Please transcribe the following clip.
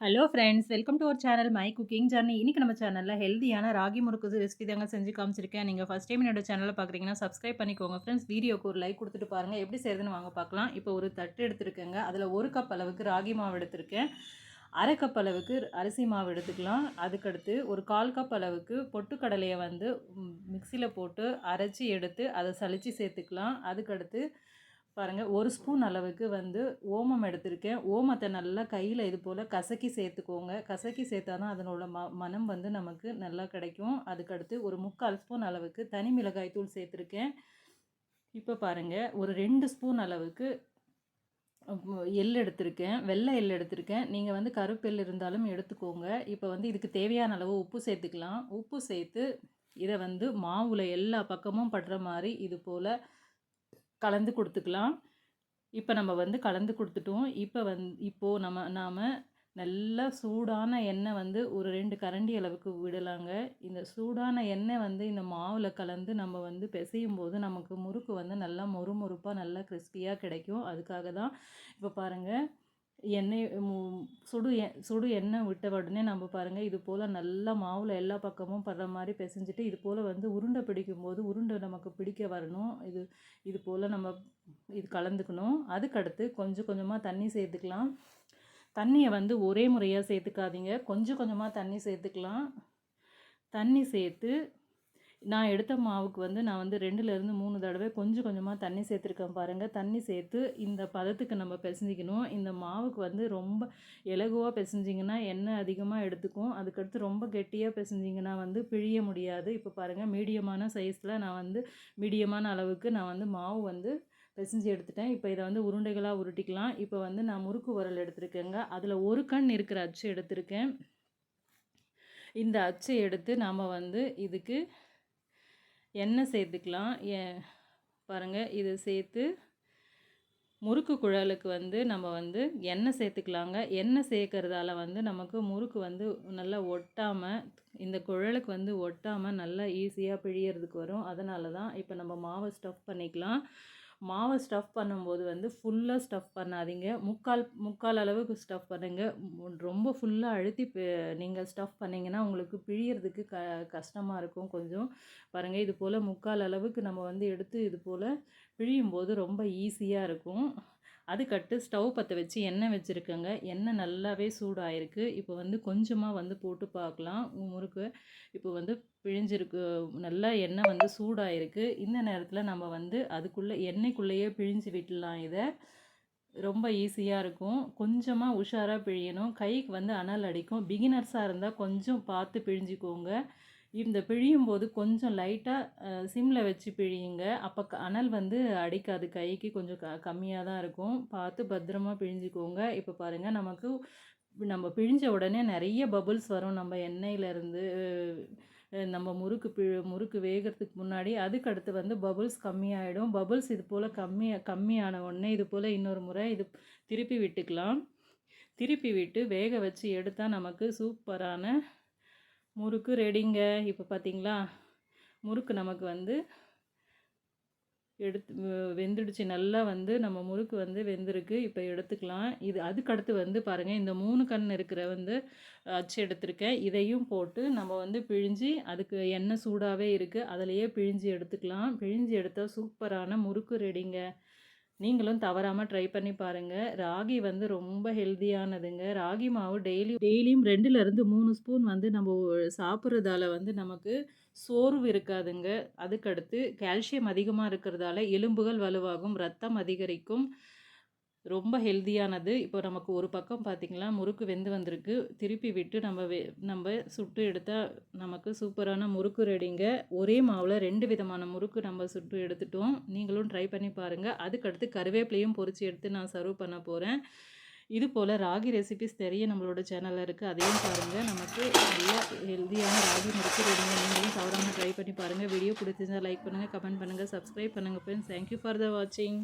Hello friends welcome to our channel my cooking journey இன்றைக்கி நம்ம சேனலில் ஹெல்தியான ராகி முறுக்கு ரெசிபி தாங்க செஞ்சு காமிச்சிருக்கேன். நீங்கள் ஃபஸ்ட் டைம் என்னோட சேனலில் பார்க்குறீங்கன்னா சப்ஸ்கிரைப் பண்ணிக்கோங்க ஃப்ரெண்ட்ஸ் வீடியோக்கு ஒரு லைக் கொடுத்துட்டு பாருங்கள் எப்படி செய்யுதுன்னு வாங்க பார்க்கலாம் இப்போ ஒரு தட்டு எடுத்துருக்கேங்க. அதில் ஒரு கப் அளவுக்கு ராகி மாவு எடுத்திருக்கேன். அரை கப் அளவுக்கு அரிசி மாவு எடுத்துக்கலாம். அதுக்கடுத்து ஒரு கால் கப் அளவுக்கு பொட்டுக்கடலையை வந்து மிக்சியில் போட்டு அரைச்சி எடுத்து அதை சளிச்சு சேர்த்துக்கலாம். அதுக்கடுத்து பாருங்கள் ஒரு ஸ்பூன் அளவுக்கு வந்து ஓமம் எடுத்திருக்கேன். ஓமத்தை நல்லா கையில் இது போல் கசக்கி சேர்த்துக்கோங்க. கசக்கி சேர்த்தா தான் அதனோட ம மனம் வந்து நமக்கு நல்லா கிடைக்கும். அதுக்கடுத்து ஒரு முக்கால் ஸ்பூன் அளவுக்கு தனி மிளகாய் தூள் சேர்த்துருக்கேன். இப்போ பாருங்கள் ஒரு ரெண்டு ஸ்பூன் அளவுக்கு எள் எடுத்திருக்கேன். வெள்ளை எள் எடுத்திருக்கேன். நீங்கள் வந்து கருப்பெல் இருந்தாலும் எடுத்துக்கோங்க. இப்போ வந்து இதுக்கு தேவையான அளவு உப்பு சேர்த்துக்கலாம். உப்பு சேர்த்து இதை வந்து மாவில் எல்லா பக்கமும் படுற மாதிரி இது போல் கலந்து கொடுத்துக்கலாம். இப்போ நம்ம வந்து கலந்து கொடுத்துட்டோம். இப்போ வந் இப்போது நம்ம நாம் நல்லா சூடான எண்ணெய் வந்து ஒரு ரெண்டு கரண்டி அளவுக்கு விடலாங்க. இந்த சூடான எண்ணெய் வந்து இந்த மாவில் கலந்து நம்ம வந்து பிசையும் போது நமக்கு முறுக்கு வந்து நல்லா மொறுமொறுப்பாக நல்லா கிறிஸ்பியாக கிடைக்கும். அதுக்காக தான் இப்போ பாருங்கள் எண்ணெய் சுடு எ சுடு எண்ணெய் விட்ட உடனே நம்ம பாருங்கள் இது போல் நல்லா மாவில் எல்லா பக்கமும் படுற மாதிரி பிசைஞ்சிட்டு இது போல் வந்து உருண்டை பிடிக்கும் போது உருண்டை நமக்கு பிடிக்க வரணும். இது இது போல் நம்ம இது கலந்துக்கணும். அதுக்கடுத்து கொஞ்சம் கொஞ்சமாக தண்ணி சேர்த்துக்கலாம். தண்ணியை வந்து ஒரே முறையாக சேர்த்துக்காதீங்க. கொஞ்சம் கொஞ்சமாக தண்ணி சேர்த்துக்கலாம். தண்ணி சேர்த்து நான் எடுத்த மாவுக்கு வந்து நான் வந்து ரெண்டுலேருந்து மூணு தடவை கொஞ்சம் கொஞ்சமாக தண்ணி சேர்த்துருக்கேன் பாருங்கள் தண்ணி சேர்த்து இந்த பதத்துக்கு நம்ம பிசைஞ்சிக்கணும். இந்த மாவுக்கு வந்து ரொம்ப இலகுவாக பிசைஞ்சிங்கன்னா எண்ணெய் அதிகமாக எடுத்துக்கும். அதுக்கடுத்து ரொம்ப கெட்டியாக பிசைஞ்சிங்கன்னா வந்து பிழிய முடியாது. இப்போ பாருங்கள் மீடியமான சைஸில் நான் வந்து மீடியமான அளவுக்கு நான் வந்து மாவு வந்து பிசைஞ்சு எடுத்துட்டேன். இப்போ இதை வந்து உருண்டைகளாக உருட்டிக்கலாம். இப்போ வந்து நான் முறுக்கு உரல் எடுத்துருக்கேங்க. அதில் ஒரு கண் இருக்கிற அச்சு எடுத்திருக்கேன். இந்த அச்சை எடுத்து நாம் வந்து இதுக்கு எண்ணெய் சேர்த்துக்கலாம். ஏ பாருங்கள் இதை சேர்த்து முறுக்கு குழலுக்கு வந்து நம்ம வந்து எண்ணெய் சேர்த்துக்கலாங்க. எண்ணெய் சேர்க்கறதால வந்து நமக்கு முறுக்கு வந்து நல்லா ஒட்டாமல் இந்த குழலுக்கு வந்து ஒட்டாமல் நல்லா ஈஸியாக பிழியறதுக்கு வரும். அதனால தான் இப்போ நம்ம மாவை ஸ்டஃப் பண்ணிக்கலாம். மாவை ஸ்டஃப் பண்ணும்போது வந்து ஃபுல்லாக ஸ்டஃப் பண்ணாதீங்க. முக்கால் முக்கால் அளவுக்கு ஸ்டஃப் பண்ணுங்கள் ரொம்ப ஃபுல்லாக அழுத்தி நீங்கள் ஸ்டஃப் பண்ணிங்கன்னா உங்களுக்கு பிழியறதுக்கு க கஷ்டமாக இருக்கும் கொஞ்சம். பாருங்கள் இது போல் முக்கால் அளவுக்கு நம்ம வந்து எடுத்து இது போல் பிழியும் போது ரொம்ப ஈஸியாக இருக்கும். அதுக்கட்டு ஸ்டவ் பற்ற வச்சு எண்ணெய் வச்சுருக்கேங்க. எண்ணெய் நல்லாவே சூடாயிருக்கு. இப்போ வந்து கொஞ்சமாக வந்து போட்டு பார்க்கலாம் முறுக்கு இப்போ வந்து பிழிஞ்சிருக்கு. நல்லா எண்ணெய் வந்து சூடாயிருக்கு. இந்த நேரத்தில் நம்ம வந்து அதுக்குள்ளே எண்ணெய்க்குள்ளேயே பிழிஞ்சு விட்டுலாம் இதை. ரொம்ப ஈஸியாக இருக்கும். கொஞ்சமாக உஷாராக பிழியணும். கைக்கு வந்து அனல் அடிக்கும். பிகினர்ஸாக இருந்தால் கொஞ்சம் பார்த்து பிழிஞ்சிக்கோங்க. இந்த பிழியும் போது கொஞ்சம் லைட்டாக சிம்மில் வச்சு பிழியுங்க. அப்போ அனல் வந்து அடிக்காது. கைக்கு கொஞ்சம் க கம்மியாக தான் இருக்கும். பார்த்து பத்திரமா பிழிஞ்சிக்கோங்க. இப்போ பாருங்கள் நமக்கு நம்ம பிழிஞ்ச உடனே நிறைய பபுள்ஸ் வரும். நம்ம எண்ணெயிலேருந்து நம்ம முறுக்கு பி முறுக்கு வேகிறதுக்கு முன்னாடி அதுக்கு அடுத்து வந்து பபுள்ஸ் கம்மியாயிடும். பபுள்ஸ் இது போல் கம்மியாக கம்மியான உடனே இது போல் இன்னொரு முறை இது திருப்பி விட்டுக்கலாம். திருப்பி விட்டு வேக வச்சு எடுத்தால் நமக்கு சூப்பரான முறுக்கு ரெடிங்க. இப்போ பார்த்தீங்களா முறுக்கு நமக்கு வந்து எடுத்து வெந்துடுச்சு. நல்லா வந்து நம்ம முறுக்கு வந்து வெந்திருக்கு. இப்போ எடுத்துக்கலாம். இது அதுக்கடுத்து வந்து பாருங்கள் இந்த மூணு கண் இருக்கிற வந்து அச்சு எடுத்திருக்கேன். இதையும் போட்டு நம்ம வந்து பிழிஞ்சு அதுக்கு எண்ணெய் சூடாகவே இருக்குது அதிலையே பிழிஞ்சு எடுத்துக்கலாம். பிழிஞ்சு எடுத்தால் சூப்பரான முறுக்கு ரெடிங்க. நீங்களும் தவறாமல் ட்ரை பண்ணி பாருங்கள் ராகி வந்து ரொம்ப ஹெல்த்தியானதுங்க ராகி மாவு டெய்லி டெய்லியும் ரெண்டுலேருந்து மூணு ஸ்பூன் வந்து நம்ம சாப்பிட்றதால வந்து நமக்கு சோர்வு இருக்காதுங்க. அதுக்கடுத்து கால்சியம் அதிகமாக இருக்கிறதால எலும்புகள் வலுவாகும் ரத்தம் அதிகரிக்கும். ரொம்ப ஹெல்த்தியானது இப்போ நமக்கு ஒரு பக்கம் பார்த்திங்களா முறுக்கு வெந்து வந்திருக்கு. திருப்பி விட்டு நம்ம வெ நம்ம சுட்டு எடுத்தால் நமக்கு சூப்பரான முறுக்கு ரெடிங்க. ஒரே மாவில் ரெண்டு விதமான முறுக்கு நம்ம சுட்டு எடுத்துட்டோம். நீங்களும் ட்ரை பண்ணி பாருங்கள் அதுக்கடுத்து கருவேப்பிலையும் பொறிச்சு எடுத்து நான் சர்வ் பண்ண போகிறேன் இது போல் ராகி ரெசிபிஸ் தெரிய நம்மளோட சேனலில் இருக்குது அதையும் பாருங்கள் நமக்கு நல்ல ஹெல்த்தியான ராகி முறுக்கு ரெடிங்க. நீங்களும் தவறாமல் ட்ரை பண்ணி பாருங்கள் வீடியோ பிடிச்சிருந்தால் லைக் பண்ணுங்கள் கமெண்ட் பண்ணுங்கள் சப்ஸ்கிரைப் பண்ணுங்கள் ஃப்ரெண்ட்ஸ் தேங்க்யூ ஃபார் த வாட்சிங்